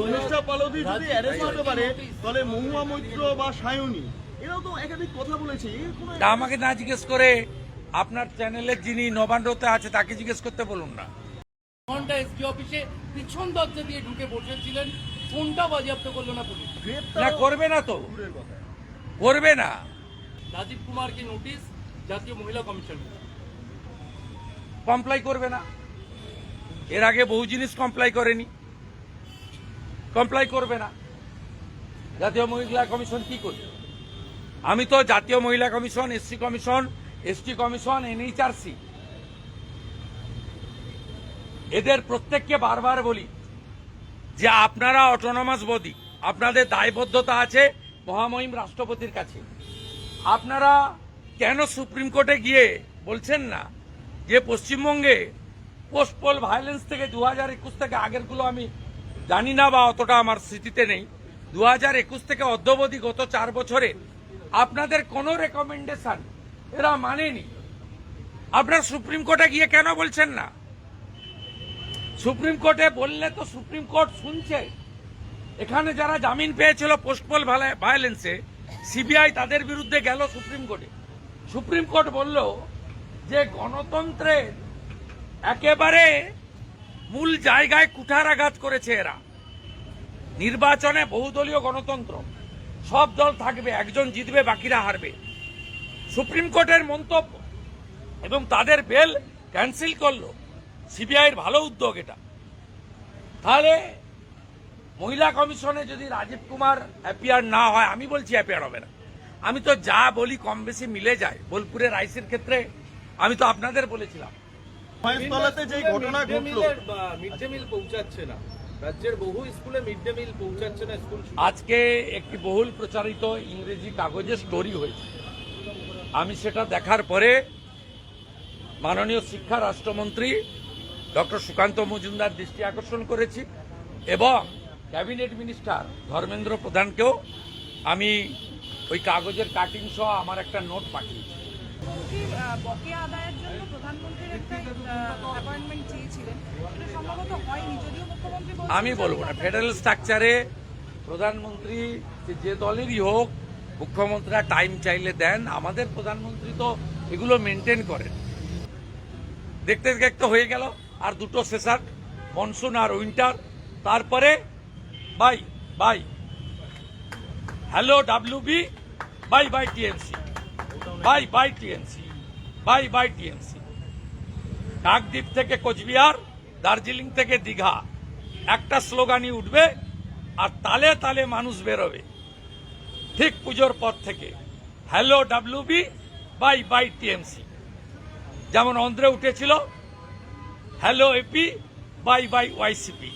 অনুষ্ঠা পালদি যদি অ্যারেস্ট হতে পারে তাহলে মহুয়া মৈত্র বা সায়নী এরাও তো একাধিক কথা বলেছে। এর কোনো তা আমাকে না জিজ্ঞেস করে আপনার চ্যানেলের যিনি নবান্নতে আছে তাকে জিজ্ঞেস করতে বলুন না। ঘণ্টা এসপি অফিসে পিছন দরজা দিয়ে ঢুকে বসেছিলেন ফোনটা বাজেয়াপ্ত করল না পুলিশ। না গ্রেপ্তার করবে না তো। করবে না। রাজীব কুমারকে নোটিশ জাতীয় মহিলা কমিশন। কমপ্লাই করবে না। এর আগে বহু জিনিস কমপ্লাই করেনি। কমপ্লাই করবে না। জাতীয় মহিলা কমিশন কি করবে? আমি তো জাতীয় মহিলা commission, SC commission, ST commission, NHRC. এদের প্রত্যেককে বারবার বলি যে আপনারা অটোনমাস বডি আপনাদের দায়বদ্ধতা আছে মহামহিম রাষ্ট্রপতির কাছে। আপনারা কেন সুপ্রিম কোর্টে গিয়ে বলছেন না যে পশ্চিমবঙ্গে পোস্টপোল ভায়োলেন্স থেকে দু হাজার একুশ থেকে আগেরগুলো আমি জানি না বা অতটা আমার স্মৃতিতে নেই। দু হাজার একুশ থেকে অদ্যবধি গত চার বছরে আপনাদের কোনো রেকমেন্ডেশন এরা মানেনি। আপনার সুপ্রিম কোর্টে গিয়ে কেন বলছেন না? সুপ্রিম কোর্টে বললে তো সুপ্রিম কোর্ট শুনছে। এখানে যারা জামিন পেয়েছিল পোস্টপল ভায়োলেন্সে সিবিআই তাদের বিরুদ্ধে গেল সুপ্রিম কোর্টে। সুপ্রিম কোর্ট বলল যে গণতন্ত্রের একেবারে মূল জায়গায় কুঠারাঘাত করেছে এরা। নির্বাচনে বহুদলীয় গণতন্ত্র। সব দল থাকবে, একজন জিতবে, বাকিরা হারবে। সুপ্রিম কোর্টের মন্তব্য এবং তাদের বেল ক্যান্সেল করল। সিবিআইয়ের ভালো উদ্যোগ এটা। তাহলে মহিলা কমিশনে যদি রাজীব কুমার অ্যাপিয়ার না হয়, আমি বলছি অ্যাপিয়ার হবে না। আমি তো যা বলি কম বেশি মিলে যায়। বোলপুরের রাইসের ক্ষেত্রে আমি তো আপনাদের বলেছিলাম। মহেশতলাতে যে ঘটনা ঘটলো। মিড ডে মিল পৌঁছাচ্ছে না। রাজ্যের বহু স্কুলে মিড ডে মিল পৌঁছাচ্ছে না স্কুল আজকে একটি বহুল প্রচারিত ইংরেজি কাগজে স্টোরি হয়েছে। আমি সেটা দেখার পরে মাননীয় শিক্ষা রাষ্ট্রমন্ত্রী ডক্টর সুকান্ত মজুমদার দৃষ্টি আকর্ষণ করেছি এবং ক্যাবিনেট মিনিস্টার ধর্মেন্দ্র প্রধানকেও আমি ওই কাগজের কাটিং সহ আমার একটা নোট পাঠিয়েছি। মুখ্যমন্ত্রী বকেয়া আদায়ের জন্য প্রধানমন্ত্রীর একটা অ্যাপয়েন্টমেন্ট চেয়েছিলেন। এটা সম্ভবত হয়নি যদিও মুখ্যমন্ত্রী আমি বলব না। ফেডারেল স্ট্রাকচারে প্রধানমন্ত্রী যে- যে দলেরই হোক মুখ্যমন্ত্রীরা টাইম চাইলে দেন। আমাদের প্রধানমন্ত্রী তো এগুলো মেনটেন করেন। দেখতে দেখতে হয়ে গেল আর দুটো সেশন মনসুন আর উইন্টার তারপরে bye bye hello W B bye bye TMC bye bye TMC bye bye TMC Kakdwip থেকে কোচবিহার দার্জিলিং থেকে দীঘা একটা স্লোগানই উঠবে আর তালে তালে মানুষ বেরোবে। ঠিক পুজোর পর থেকে। Hello WB bye bye TMC যেমন অন্ধ্রে উঠেছিল hello AP bye bye YCP